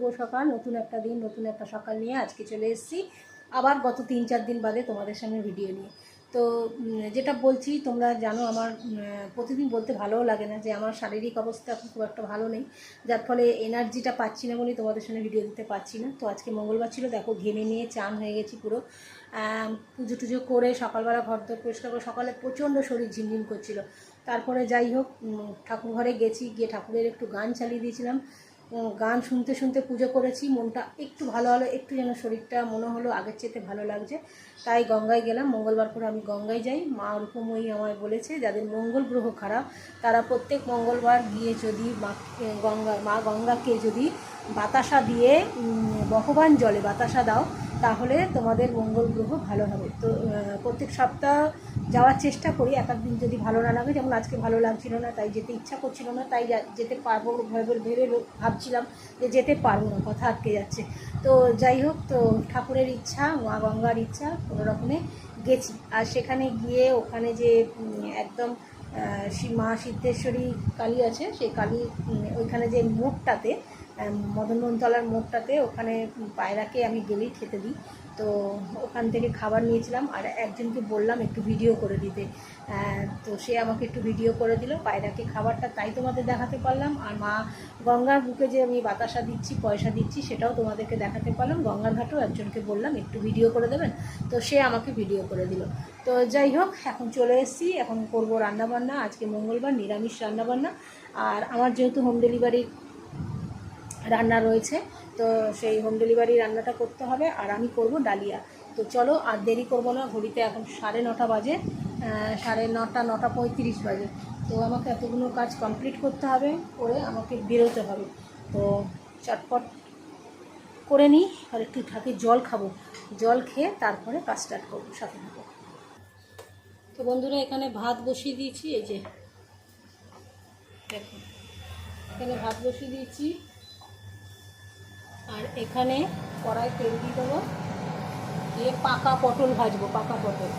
শুভ সকাল। নতুন একটা দিন, নতুন একটা সকাল নিয়ে আজকে চলে এসেছি। আবার গত তিন চার দিন বাদে তোমাদের সামনে ভিডিও নিয়ে। তো যেটা বলছি, তোমরা জানো আমার প্রতিদিন বলতে ভালোও লাগে না যে আমার শারীরিক অবস্থা এখন খুব একটা ভালো নেই। যার ফলে এনার্জিটা পাচ্ছি না বলেই তোমাদের সামনে ভিডিও দিতে পারছি না। তো আজকে মঙ্গলবার ছিল, দেখো ঘেমে নিয়ে চান হয়ে গেছি পুরো। পুজো টুজো করে সকালবেলা ঘর দর পরিষ্কার করে সকালে প্রচণ্ড শরীর ঝিমঝিম করছিল। তারপরে যাই হোক ঠাকুর ঘরে গেছি, গিয়ে ঠাকুরের একটু গান চালিয়ে দিয়েছিলাম। গান শুনতে শুনতে পুজো করেছি, মনটা একটু ভালো হলো, একটু যেন শরীরটা মনে হলো আগের চেতে ভালো লাগছে। তাই গঙ্গায় গেলাম, মঙ্গলবার করে আমি গঙ্গায় যাই। মা রূপময়ী আমায় বলেছে, যাদের মঙ্গল গ্রহ খারাপ, তারা প্রত্যেক মঙ্গলবার গিয়ে যদি মা গঙ্গা, মা গঙ্গাকে যদি বাতাসা দিয়ে ভগবান জলে বাতাসা দাও তাহলে তোমাদের মঙ্গল গ্রহ ভালো হবে। তো প্রত্যেক সপ্তাহ যাওয়ার চেষ্টা করি এক দিন যদি ভালো না লাগে যেমন আজকে ভালো লাগছিল না তাই যেতে ইচ্ছা করছিল না তাই যেতে পারব ভেবে ভেবে ভাবছিলাম যে যেতে পারব না কথা আটকে যাচ্ছে। তো যাই হোক তো ঠাকুরের ইচ্ছা মা গঙ্গার ইচ্ছা কোনো রকমে গেছি। আর সেখানে গিয়ে ওখানে যে একদম মা সিদ্ধেশ্বরী কালী আছে সেই কালী ওইখানে যে মোড়টাতে আহ, মদনমোহনতলার মোড়টাতে ওখানে পায়রাকে আমি গেলেই খেতে দিই। তো ওখান থেকে খাবার নিয়েছিলাম আর একজনকে বললাম একটু ভিডিও করে দিতে। তো সে আমাকে একটু ভিডিও করে দিল পায়রাকে খাবারটা তাই তোমাদের দেখাতে পারলাম। আর মা গঙ্গার বুকে যে আমি বাতাসা দিচ্ছি, পয়সা দিচ্ছি, সেটাও তোমাদেরকে দেখাতে পারলাম। গঙ্গার ঘাটেও একজনকে বললাম, একটু ভিডিও করে দেবেন। তো সে আমাকে ভিডিও করে দিল। তো যাই হোক, এখন চলে এসেছি, এখন করব রান্নাবান্না। আজকে মঙ্গলবার, নিরামিষ রান্নাবান্না। আর আমার যেহেতু হোম ডেলিভারি রান্না রয়েছে। তো সেই হোম ডেলিভারি রান্নাটা করতে হবে আর আমি করব ডালিয়া। তো চলো আর দেরি করব না, ঘড়িতে এখন সাড়ে নটা বাজে সাড়ে নটা নটা পঁয়ত্রিশ বাজে। তো আমাকে এতগুলো কাজ কমপ্লিট করতে হবে, করে আমাকে বেরোতে হবে। তো চটপট করে নিই, আর একটু ঠাকে জল খাব। জল খেয়ে তারপরে কাজ স্টার্ট করব, সাথে থাকব তো বন্ধুরা, এখানে ভাত বসিয়ে দিয়েছি, এই যে দেখুন এখানে ভাত বসিয়ে দিয়েছি। আর এখানে কড়াই তেল দিয়ে দেবো। দিয়ে পাকা পটল ভাজবো পাকা পটল।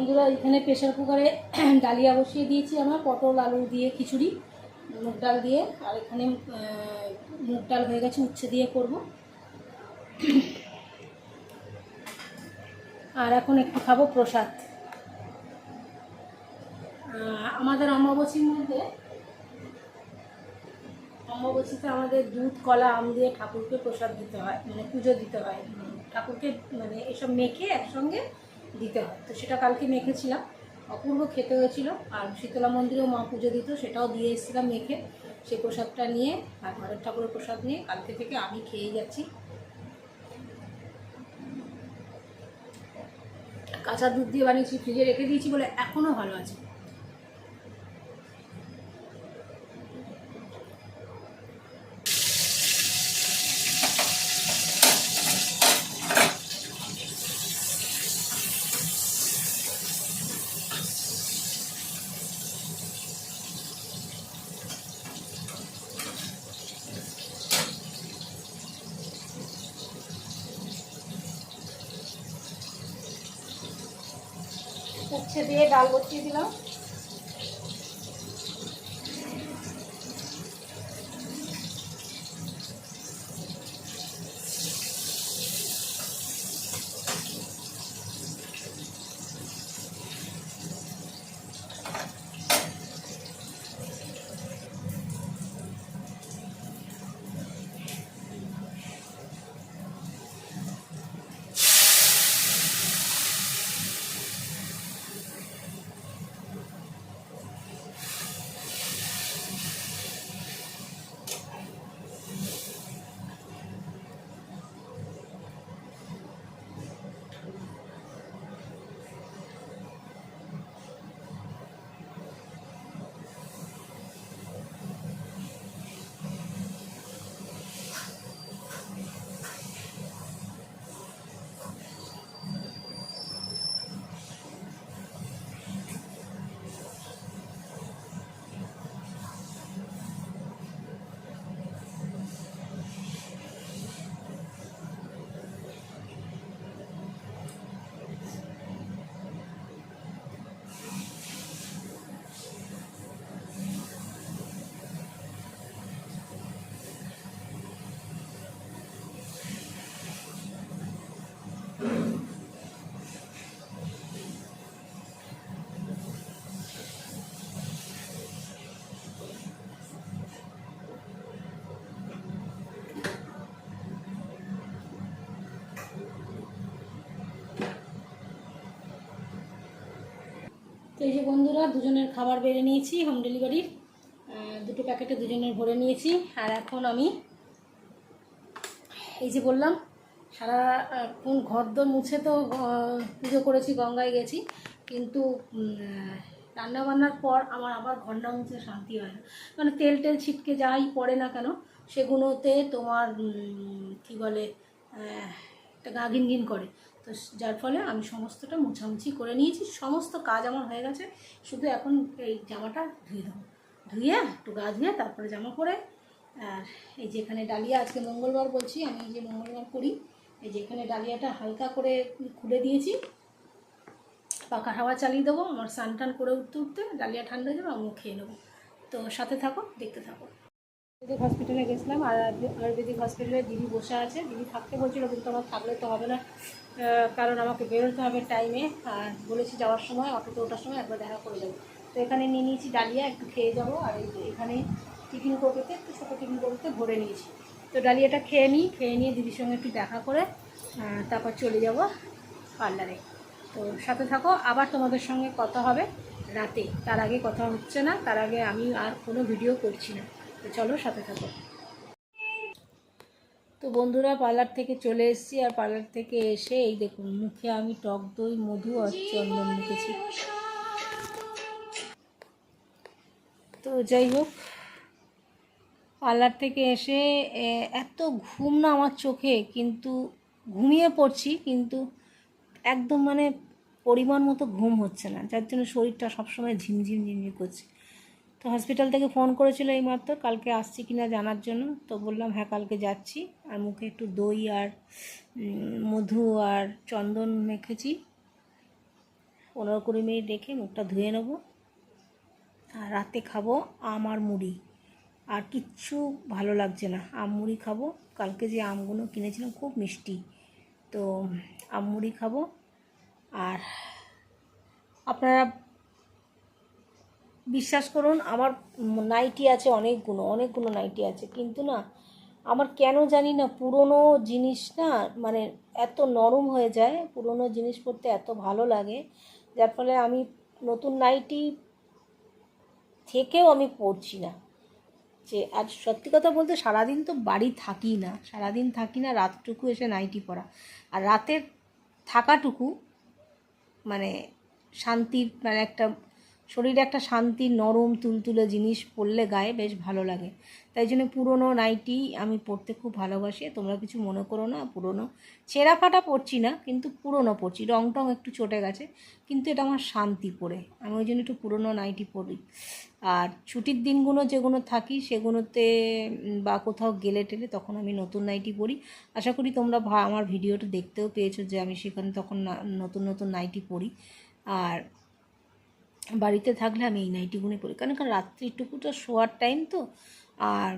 বন্ধুরা, এখানে প্রেশার কুকারে ডালিয়া বসিয়ে দিয়েছি আমার, পটল, আলু দিয়ে, খিচুড়ি, মুগ ডাল দিয়ে। আর এখানে মুগ ডাল হয়ে গেছে, উচ্ছে দিয়ে করব। আর এখন একটু খাব প্রসাদ। আমাদের অমাবস্যীর মধ্যে, অমাবস্যীতে আমাদের দুধ, কলা, আম দিয়ে ঠাকুরকে প্রসাদ দিতে হয় মানে পুজো দিতে হয়। ঠাকুরকে মানে এসব মেখে একসঙ্গে দিতে হয়। তো সেটা কালকে মেখেছিলাম। অপূর্ব খেতে হয়েছিল। আর শীতলা মন্দিরেও মা পুজো দিত, সেটাও দিয়ে এসেছিলাম মেখে। সেই প্রসাদটা নিয়ে আর ঘরের ঠাকুরের প্রসাদ নিয়ে কালকে থেকে আমি খেয়ে যাচ্ছি। কাঁচা দুধ দিয়ে বানিয়েছি, ফ্রিজে রেখে দিয়েছি বলে এখনও ভালো আছে। দিয়ে ডাল বসিয়ে দিলাম। তো এই যে বন্ধুরা, দুজনের খাবার বেড়ে নিয়েছি হোম ডেলিভারির দুটো প্যাকেটে দুজনের ভরে নিয়েছি। আর এখন আমি এই যে বললাম, সারা কোন ঘরদোর মুছে তো পুজো করেছি, গঙ্গায় গেছি। কিন্তু রান্না বান্নার পর আমার আবার ঘণ্টা মুছে শান্তি হয় না। মানে তেল টেল ছিটকে যাই পড়ে না কেন সেগুলোতে তোমার কি বলে একটা গা ঘিন করে। তো যার ফলে আমি সমস্তটা মুছামুছি করে নিয়েছি। সমস্ত কাজ আমার হয়ে গেছে। শুধু এখন এই জামাটা ধুয়ে দেবো। ধুয়ে একটু গা ধুয়ে তারপরে জামা পরে, আর এই যেখানে ডালিয়া আজকে মঙ্গলবার বলছি, আমি যে মঙ্গলবার করি, এই যেখানে ডালিয়াটা হালকা করে খুলে দিয়েছি, পাকা হাওয়া চালিয়ে দেবো, আমার স্নান টান করে উঠতে উঠতে ডালিয়া ঠান্ডা যাবে আমিও খেয়ে নেব। তো সাথে থাকো, দেখতে থাকো। আয়ুর্বেদিক হসপিটালে গেছিলাম, আর আয়ুর্বেদিক হসপিটালে দিদি বসে আছে। দিদি থাকতে বলছিল কিন্তু আমার থাকলে তো হবে না কারণ আমাকে বেরোতে হবে টাইমে আর বলেছি, যাওয়ার সময় অটোতে ওঠার সময় একবার দেখা করে যাব। তো এখানে নিয়ে নিয়েছি ডালিয়া, একটু খেয়ে যাব। আর এই এখানে টিফিন কৌটোতে একটু ছোটো টিফিন কৌটোতে ভরে নিয়েছি। তো ডালিয়াটা খেয়ে নিই, খেয়ে নিয়ে দিদির সঙ্গে একটু দেখা করে তারপর চলে যাব পার্লারে তো সাথে থাকো, আবার তোমাদের সঙ্গে কথা হবে রাতে। তার আগে কথা হচ্ছে না, তার আগে আমি আর কোনো ভিডিও করছি না। তো চলো সাথে থাকো। তো বন্ধুরা, পার্লার থেকে চলে এসেছি আর পার্লার থেকে এসে এই দেখুন, মুখে আমি টক দই, মধু আর চন্দন মুখেছি। তো যাই হোক, পার্লার থেকে এসে এত ঘুম না আমার চোখে, কিন্তু ঘুমিয়ে পড়ছি, কিন্তু একদম মানে পরিমাণ মতো ঘুম হচ্ছে না, যার জন্য শরীরটা সবসময় ঝিমঝিম ঝিমঝিম করছে। তো হসপিটাল থেকে ফোন করেছিল এই মাত্র কালকে আসছি কিনা জানার জন্য। তো বললাম হ্যাঁ কালকে যাচ্ছি। আর মুখে একটু দই আর মধু আর চন্দন মেখেছি। পনেরো কুড়ি মিনিট রেখে মুখটা ধুয়ে নেব। আর রাতে খাব আম আর মুড়ি। আর কিচ্ছু ভালো লাগছে না। আম মুড়ি খাব। কালকে যে আমগুলো কিনেছিলাম, খুব মিষ্টি। তো আম মুড়ি খাব। আর আপনারা বিশ্বাস করুন, আমার নাইটি আছে অনেকগুলো অনেকগুলো নাইটি আছে। কিন্তু না, আমার কেন জানি না পুরনো জিনিস না মানে এত নরম হয়ে যায়, পুরনো জিনিস পরতে এত ভালো লাগে। যার ফলে আমি নতুন নাইটি থেকেও আমি পড়ছি না। যে, আর সত্যি কথা বলতে সারাদিন তো বাড়ি থাকি না, সারাদিন থাকি না, রাতটুকু এসে নাইটি পরা। আর রাতের থাকাটুকু মানে শান্তির মানে একটা শরীরে একটা শান্তি, নরম, তুলতুলে জিনিস পরলে গায়ে বেশ ভালো লাগে। তাই জন্য পুরনো নাইটি আমি পরতে খুব ভালোবাসি। তোমরা কিছু মনে করো না, পুরনো। ছেঁড়া ফাটা পরছি না, কিন্তু পুরনো পরছি। রং টং একটু চটে গেছে, কিন্তু এটা আমার শান্তি পরে। আমি ওই জন্য একটু পুরনো নাইটি পরি। আর ছুটির দিনগুলো যেগুলো থাকি, সেগুলোতে বা কোথাও গেলে টেলে তখন আমি নতুন নাইটি পরি। আশা করি তোমরা আমার ভিডিওটা দেখতেও পেয়েছ যে আমি সেখানে তখন নতুন নতুন নাইটি পরি। আর বাড়িতে থাকলে আমি এই নাইটিগুলো পরি কারণ কারণ রাত্রিটুকুটা শোয়ার টাইম তো। আর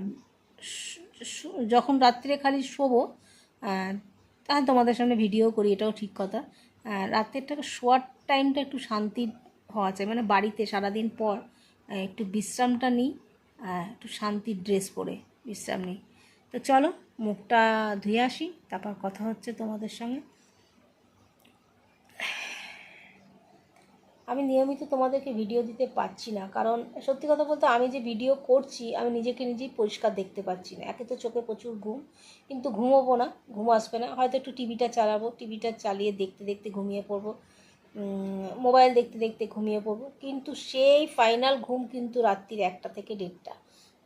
যখন রাত্রে খালি শোবো তাহলে তোমাদের সামনে ভিডিও করি এটাও ঠিক কথা। আহ, রাত্রেরটা শোয়ার টাইমটা একটু শান্তির হওয়া চাই। মানে বাড়িতে সারাদিন পর একটু বিশ্রামটা নিই একটু শান্তির ড্রেস পরে বিশ্রাম নিই। তো চলো মুখটা ধুয়ে আসি তারপর কথা হচ্ছে তোমাদের সঙ্গে। আমি নিয়মিত তোমাদেরকে ভিডিও দিতে পারছি না। কারণ সত্যি কথা বলতে আমি যে ভিডিও করছি, আমি নিজেকে নিজেই পরিষ্কার দেখতে পাচ্ছি না। একে তো চোখে প্রচুর ঘুম, কিন্তু ঘুমোবো না, ঘুম আসবে না। হয়তো একটু টিভিটা চালাবো টিভিটা চালিয়ে দেখতে দেখতে ঘুমিয়ে পড়ব মোবাইল দেখতে দেখতে ঘুমিয়ে পড়ব। কিন্তু সেই ফাইনাল ঘুম কিন্তু রাত্রির একটা থেকে দেড়টা।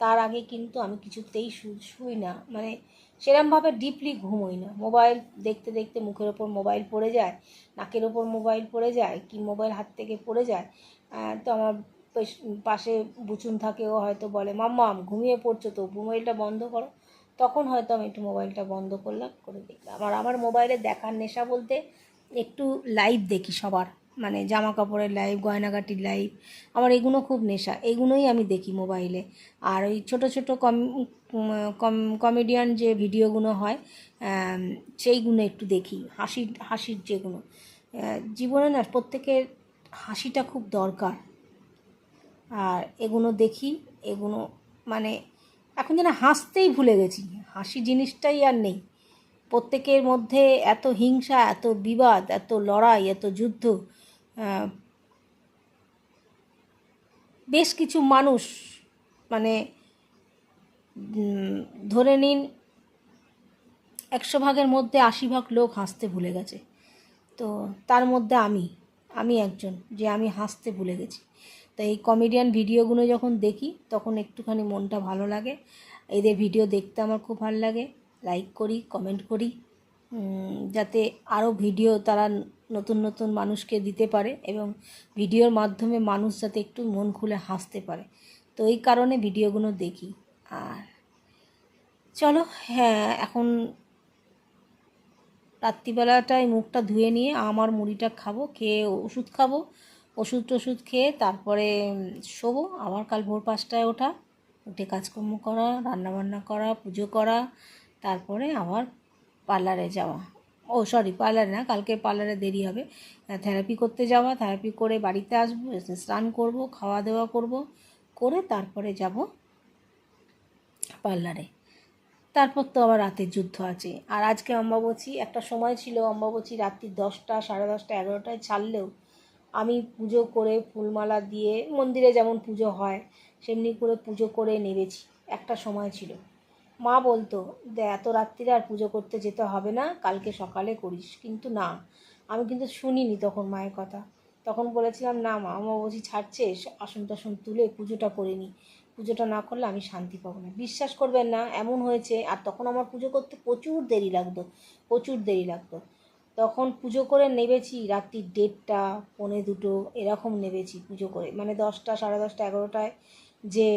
তার আগে কিন্তু আমি কিছুতেই শুই না। মানে সেরমভাবে ডিপলি ঘুমোই না। মোবাইল দেখতে দেখতে মুখের ওপর মোবাইল পড়ে যায়, নাকের ওপর মোবাইল পড়ে যায়, কি মোবাইল হাত থেকে পড়ে যায় তো আমার পেশ- বুচুন থাকে ও হয়তো বলে মাম্মাম ঘুমিয়ে পড়ছো তো মোবাইলটা বন্ধ করো। তখন হয়তো আমি একটু মোবাইলটা বন্ধ করলাম, করে দেখলাম। আর আমার মোবাইলে দেখার নেশা বলতে একটু লাইভ দেখি সবার। মানে জামা কাপড়ের লাইভ গয়নাগাটির লাইভ আমার এগুলো খুব নেশা। এগুলোই আমি দেখি মোবাইলে আর ওই ছোটো ছোটো কম কম কমেডিয়ান যে ভিডিওগুলো হয় সেইগুলো একটু দেখি। হাসির হাসির যেগুলো জীবনে না প্রত্যেকের হাসিটা খুব দরকার। আর এগুলো দেখি এগুলো মানে এখন যেন হাসতেই ভুলে গেছি। হাসি জিনিসটাই আর নেই। প্রত্যেকের মধ্যে এত হিংসা, এত বিবাদ, এত লড়াই, এত যুদ্ধ বেশ কিছু মানুষ মানে ধরে নিন একশো ভাগের মধ্যে আশি ভাগ লোক হাসতে ভুলে গেছে। তো তার মধ্যে আমি আমি একজন যে আমি হাসতে ভুলে গেছি। তো এই কমেডিয়ান ভিডিওগুলো যখন দেখি, তখন একটুখানি মনটা ভালো লাগে। এদের ভিডিও দেখতে আমার খুব ভালো লাগে। লাইক করি কমেন্ট করি। যাতে আরও ভিডিও তারা নতুন নতুন মানুষকে দিতে পারে এবং ভিডিওর মাধ্যমে মানুষ যাতে একটু মন খুলে হাসতে পারে। তো এই কারণে ভিডিওগুলো দেখি। আর চলো হ্যাঁ এখন রাত্রিবেলাটায় মুখটা ধুয়ে নিয়ে আমার মুড়িটা খাব, খেয়ে ওষুধ খাব, ওষুধ টষুধ খেয়ে তারপরে শোবো। আবার কাল ভোর পাঁচটায় ওঠা, উঠে কাজকর্ম করা, রান্নাবান্না করা, পুজো করা, তারপরে আবার পার্লারে যাওয়া। ও সরি পার্লারে না, কালকে পার্লারে দেরি হবে। থেরাপি করতে যাওয়া থেরাপি করে বাড়িতে আসব স্নান করব, খাওয়া দাওয়া করব, করে তারপরে যাব পার্লারে তারপর তো আবার রাতের যুদ্ধ আছে। আর আজকে অম্বাবচী, একটা সময় ছিল অম্বাবচী রাত্রি দশটা, সাড়ে দশটা, এগারোটায় ছাড়লেও আমি পুজো করে ফুলমালা দিয়ে মন্দিরে যেমন পুজো হয়, সেমনি করে পুজো করে নেবেছি একটা সময় ছিল। মা বলতো এত রাত্রিরে আর পুজো করতে যেতে হবে না, কালকে সকালে করিস। কিন্তু না, আমি কিন্তু শুনিনি তখন মায়ের কথা। তখন বলেছিলাম, না মা অম্বাবচী ছাড়ছে, আসন টাসন তুলে পুজোটা করে নিই পুজোটা না করলে আমি শান্তি পাবো না। বিশ্বাস করবেন না, এমন হয়েছে, আর তখন আমার পুজো করতে প্রচুর দেরি লাগতো, প্রচুর দেরি লাগতো। তখন পুজো করে নেবেছি রাত্রি দেড়টা, পৌনে দুটো, এরকম নেবেছি পুজো করে। মানে দশটা, সাড়ে দশটা, এগারোটায় যে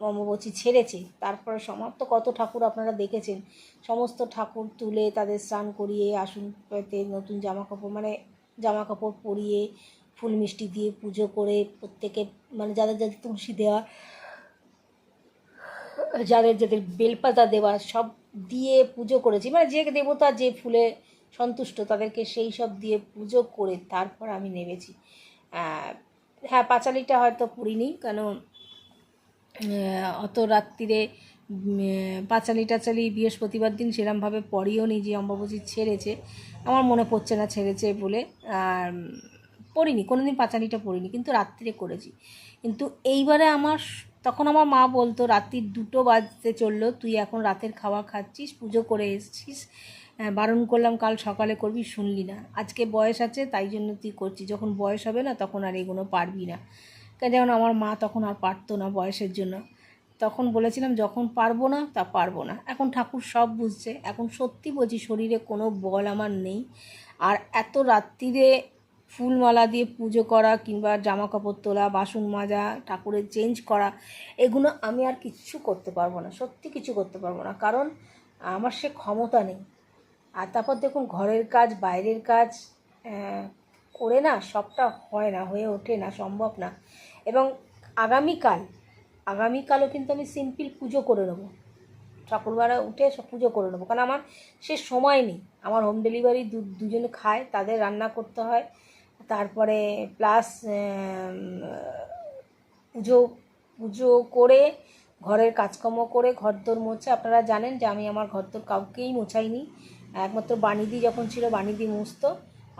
অম্বুবচী ছেড়েছে। তারপরে সমাপ্ত কত ঠাকুর আপনারা দেখেছেন? সমস্ত ঠাকুর তুলে তাদের স্নান করিয়ে আসন পেতে নতুন জামা কাপড় মানে জামা কাপড় পরিয়ে ফুল মিষ্টি দিয়ে পুজো করে প্রত্যেকে মানে যাদের যাদের তুলসী দেওয়া যাদের যাদের বেলপাতা দেওয়া সব দিয়ে পুজো করেছি। মানে যে দেবতা যে ফুলে সন্তুষ্ট তাদেরকে সেই সব দিয়ে পুজো করে তারপর আমি নেমেছি। হ্যাঁ পাঁচালিটা হয়তো কেন আহ, অত রাত্রিরে পাঁচালি টাচালি বৃহস্পতিবার দিন সেরমভাবে পড়িও নি যে অম্বাবচী ছেড়েছে। আমার মনে পড়ছে না ছেড়েছে বলে, আর পড়িনি কোনো দিন পাঁচালিটা পড়িনি, কিন্তু রাত্রিরে করেছি। কিন্তু এইবারে আমার তখন আমার মা বলতো, রাত্রি দুটো বাজতে চলল, তুই এখন রাতের খাওয়া খাচ্ছিস, পুজো করে এসছিস বারণ করলাম, কাল সকালে করবি, শুনলি না। আজকে বয়স আছে, তাই জন্য তুই করছিস। যখন বয়স হবে না, তখন আর এগুলো পারবি না। যেমন আমার মা তখন আর পারতো না বয়সের জন্য। তখন বলেছিলাম, যখন পারব না, তা পারব না। এখন ঠাকুর সব বুঝছে। এখন সত্যি বলছি, শরীরে কোনো বল আমার নেই। আর এত রাত্রিরে ফুলমালা দিয়ে পুজো করা কিংবা জামা কাপড় তোলা, বাসন মাজা, ঠাকুরের চেঞ্জ করা, এগুলো আমি আর কিচ্ছু করতে পারব না। সত্যি কিছু করতে পারব না। কারণ আমার সে ক্ষমতা নেই। আর তারপর দেখুন, ঘরের কাজ, বাইরের কাজ করে না, সবটা হয় না, হয়ে ওঠে না, সম্ভব না। এবং আগামীকাল, আগামীকালও কিন্তু আমি সিম্পল পুজো করে নেব। ঠাকুরবারা উঠে সব পুজো করে নেব। কারণ আমার সে সময় নেই। আমার হোম ডেলিভারি দু, দুজনে খায়, তাদের রান্না করতে হয়। তারপরে প্লাস পুজো পুজো করে, ঘরের কাজকর্ম করে, ঘরদোর মোছে। আপনারা জানেন যে আমি আমার ঘরদোর কাউকেই মোছাইনি। একমাত্র বানিদি যখন ছিল, বানিদি মুছতো।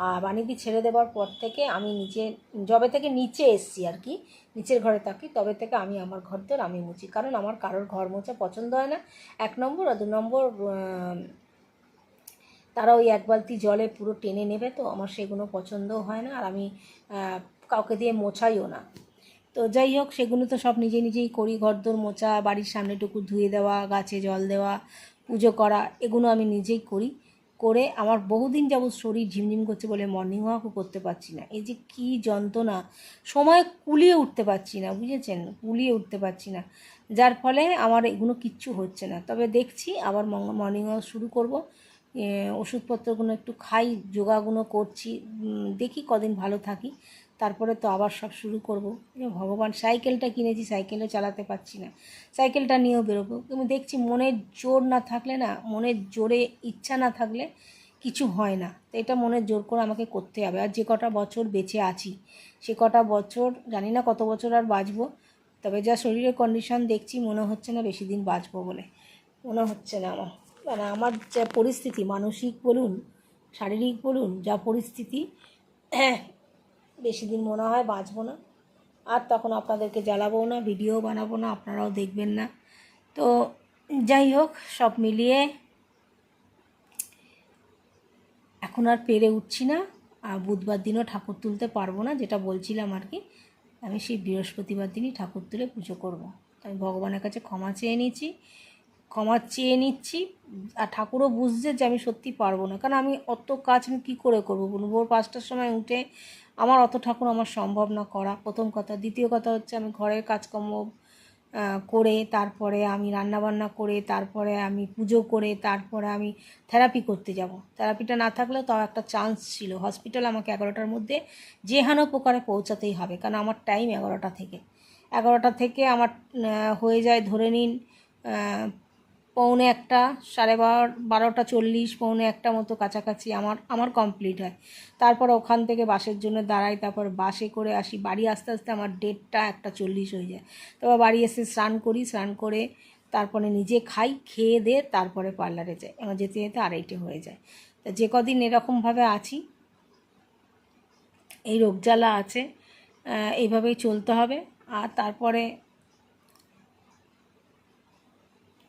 আর বানিদি ছেড়ে দেওয়ার পর থেকে আমি নিচে যবে থেকে নিচে এসছি আর কি, নিচের ঘরে থাকি, তবে থেকে আমি আমার ঘরদোর আমি মুছি। কারণ আমার কারোর ঘর মোছা পছন্দ হয় না। এক নম্বর আর দু নম্বর তারা ওই এক বালতি জলে পুরো টেনে নেবে তো, আমার সেগুলো পছন্দও হয় না আর আমি কাউকে দিয়ে মোছাইও না। তো যাই হোক, সেগুলো তো সব নিজে নিজেই করি ঘরদোর মোছা, বাড়ির সামনেটুকু ধুয়ে দেওয়া, গাছে জল দেওয়া, পুজো করা, এগুলো আমি নিজেই করি। করে আমার বহুদিন যাবৎ শরীর ঝিমঝিম করছে বলে মর্নিং ওয়াকও করতে পারছি না। এই যে কি যন্ত্রণা, সময় কুলিয়ে উঠতে পারছি না, বুঝেছেন? কুলিয়ে উঠতে পারছি না। যার ফলে আমার এগুলো কিচ্ছু হচ্ছে না। তবে দেখছি আবার মর্নিং ওয়াক শুরু করব। ওষুধপত্রগুলো একটু খাই, যোগাগুলো করছি। দেখি কদিন ভালো থাকি। তারপরে তো আবার সব শুরু করব। ভগবান, সাইকেলটা কিনেছি, সাইকেলও চালাতে পারছি না। সাইকেলটা নিয়েও বেরোবো। কিন্তু দেখছি মনের জোর না থাকলে না, মনের জোরে ইচ্ছা না থাকলে কিছু হয় না। তো এটা মনের জোর করে আমাকে করতে হবে। আর যে কটা বছর বেঁচে আছি, সে কটা বছর, জানি না কত বছর আর বাঁচবো, তবে যা শরীরের কন্ডিশন দেখছি, মনে হচ্ছে না বেশি দিন বাঁচবো বলে। মনে হচ্ছে না আমার। মানে আমার যা পরিস্থিতি, মানসিক বলুন, শারীরিক বলুন, যা পরিস্থিতি বেশি দিন মনে হয় বাঁচবো না। আর তখন আপনাদেরকে জ্বালাবো না ভিডিও বানাবো না, আপনারাও দেখবেন না। তো যাই হোক, সব মিলিয়ে এখন আর পেরে উঠছি না। আর বুধবার দিনও ঠাকুর তুলতে পারব না, যেটা বলছিলাম আর কি। আমি সেই বৃহস্পতিবার দিনই ঠাকুর তুলে পুজো করব। আমি ভগবানের কাছে ক্ষমা চেয়ে নিচ্ছি ক্ষমা চেয়ে নিচ্ছি। আর ঠাকুরও বুঝছে যে আমি সত্যি পারব না। কারণ আমি অত কাজ আমি কী করে করব বলুন? ভোর পাঁচটার সময় উঠে আমার অত ঠাকুর আমার সম্ভব না করা। প্রথম কথা। দ্বিতীয় কথা হচ্ছে আমি ঘরের কাজকর্ম করে, তারপরে আমি রান্নাবান্না করে, তারপরে আমি পুজো করে, তারপরে আমি থেরাপি করতে যাব। থেরাপিটা না থাকলেও তাও একটা চান্স ছিল। হসপিটাল আমাকে এগারোটার মধ্যে যে হানো প্রকারে পৌঁছাতেই হবে। কারণ আমার টাইম এগারোটা থেকে। এগারোটা থেকে আমার হয়ে যায় ধরে নিন পৌনে একটা, সাড়ে বারো, বারোটা চল্লিশ, পৌনে একটা মতো কাছাকাছি আমার আমার কমপ্লিট হয়। তারপর ওখান থেকে বাসের জন্য দাঁড়াই, তারপর বাসে করে আসি। বাড়ি আস্তে আস্তে আমার ডেটটা একটা চল্লিশ হয়ে যায়। তারপর বাড়ি এসে স্নান করি, স্নান করে তারপরে নিজে খাই, খেয়ে দিয়ে তারপরে পার্লারে যাই। আমার যেতে যেতে আড়াইটে হয়ে যায়। তা যে কদিন এরকমভাবে আছি, এই রোগ জ্বালা আছে এইভাবেই চলতে হবে। আর তারপরে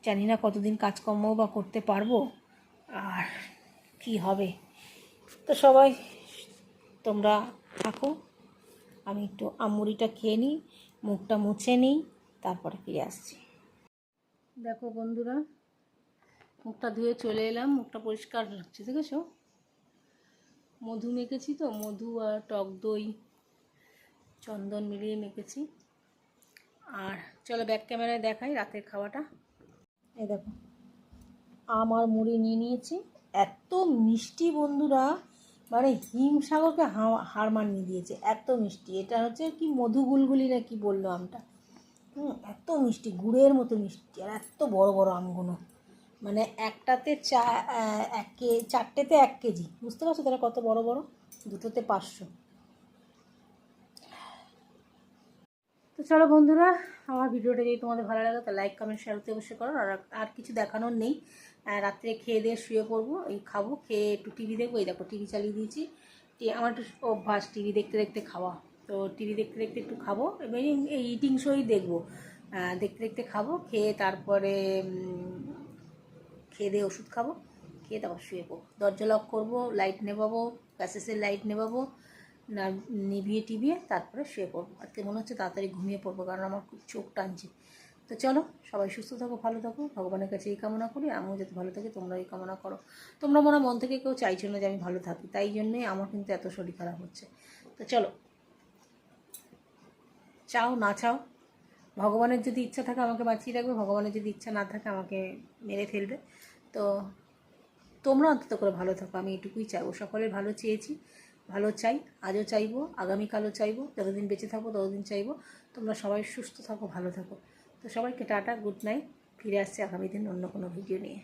জানি না কতদিন কাজকর্ম বা করতে পারব। আর কি হবে? তো সবাই, তোমরা থাকো। আমি একটু আমুড়িটা খেয়ে নিই, মুখটা মুছে নিই, তারপরে ফিরে আসছি। দেখো বন্ধুরা, মুখটা ধুয়ে চলে এলাম, মুখটা পরিষ্কার রাখছি, দেখেছ? মধু মেখেছি তো, মধু আর টক দই, চন্দন মিলিয়ে মেখেছি। আর চলো ব্যাক ক্যামেরায় দেখাই রাতের খাওয়াটা। এই দেখো। আম আর মুড়ি নিয়ে নিয়েছি। এত মিষ্টি বন্ধুরা মানে হিমসাগরকে হার মানিয়ে দিয়েছে, এত মিষ্টি। এটা হচ্ছে কি মধু গুলগুলি না কি বলল আমটা? হুম, এত মিষ্টি, গুড়ের মতো মিষ্টি, আর এত বড় বড় আমগুলো। মানে একটাতে চা এক কে, চারটেতে এক কেজি। বুঝতে পারছ তাহলে কত বড় বড়? দুটোতে পাঁচশো। তো চলো বন্ধুরা, আমার ভিডিওটা যদি তোমাদের ভালো লাগে তো লাইক কমেন্ট শেয়ার করতে অবশ্যই করো। আর আর কিছু দেখানোর নেই। রাত্রে খেয়ে দিয়ে শুয়ে পড়ব, এই খাব, খেয়ে একটু টিভি দেখব। এই দেখো টিভি চালিয়ে দিয়েছি। আমার একটু অভ্যাস টিভি দেখতে দেখতে খাওয়া। তো টিভি দেখতে দেখতে একটু খাব, এবার এই- ইটিং শোই দেখব। দেখতে দেখতে খাব, খেয়ে তারপরে খেয়ে দিয়ে ওষুধ খাব, খেয়ে তারপর শুয়ে পড়ব। দরজা লক করব লাইট নেবাবো, গ্যাসেসের লাইট নেবাবো নিভিয়ে টিভিয়ে তারপরে শুয়ে পড়ব। আজকে মনে হচ্ছে তাড়াতাড়ি ঘুমিয়ে পড়ব কারণ আমার খুব চোখ টানছে। তো চলো, সবাই সুস্থ থাকো, ভালো থাকো। ভগবানের কাছে এই কামনা করি, আমিও যাতে ভালো থাকি তোমরা এই কামনা করো। তোমরা মনে মন থেকে কেউ চাইছো না যে আমি ভালো থাকি, তাই জন্যই আমার কিন্তু এত শরীর খারাপ হচ্ছে। তো চলো, চাও না চাও, ভগবানের যদি ইচ্ছা থাকে আমাকে বাঁচিয়ে রাখবে, ভগবানের যদি ইচ্ছা না থাকে আমাকে মেরে ফেলবে। তো তোমরা অন্তত করে ভালো থাকো, আমি এটুকুই চাইব। সকলের ভালো চেয়েছি। ভালো চাই, আজও চাইব, আগামীকালও চাইব, যতদিন বেঁচে থাকব ততদিন চাইব। তোমরা সবাই সুস্থ থাকো, ভালো থাকো। তো সবাইকে টাটা, গুড নাইট। ফিরে আসছে আগামী দিন অন্য কোনো ভিডিও নিয়ে।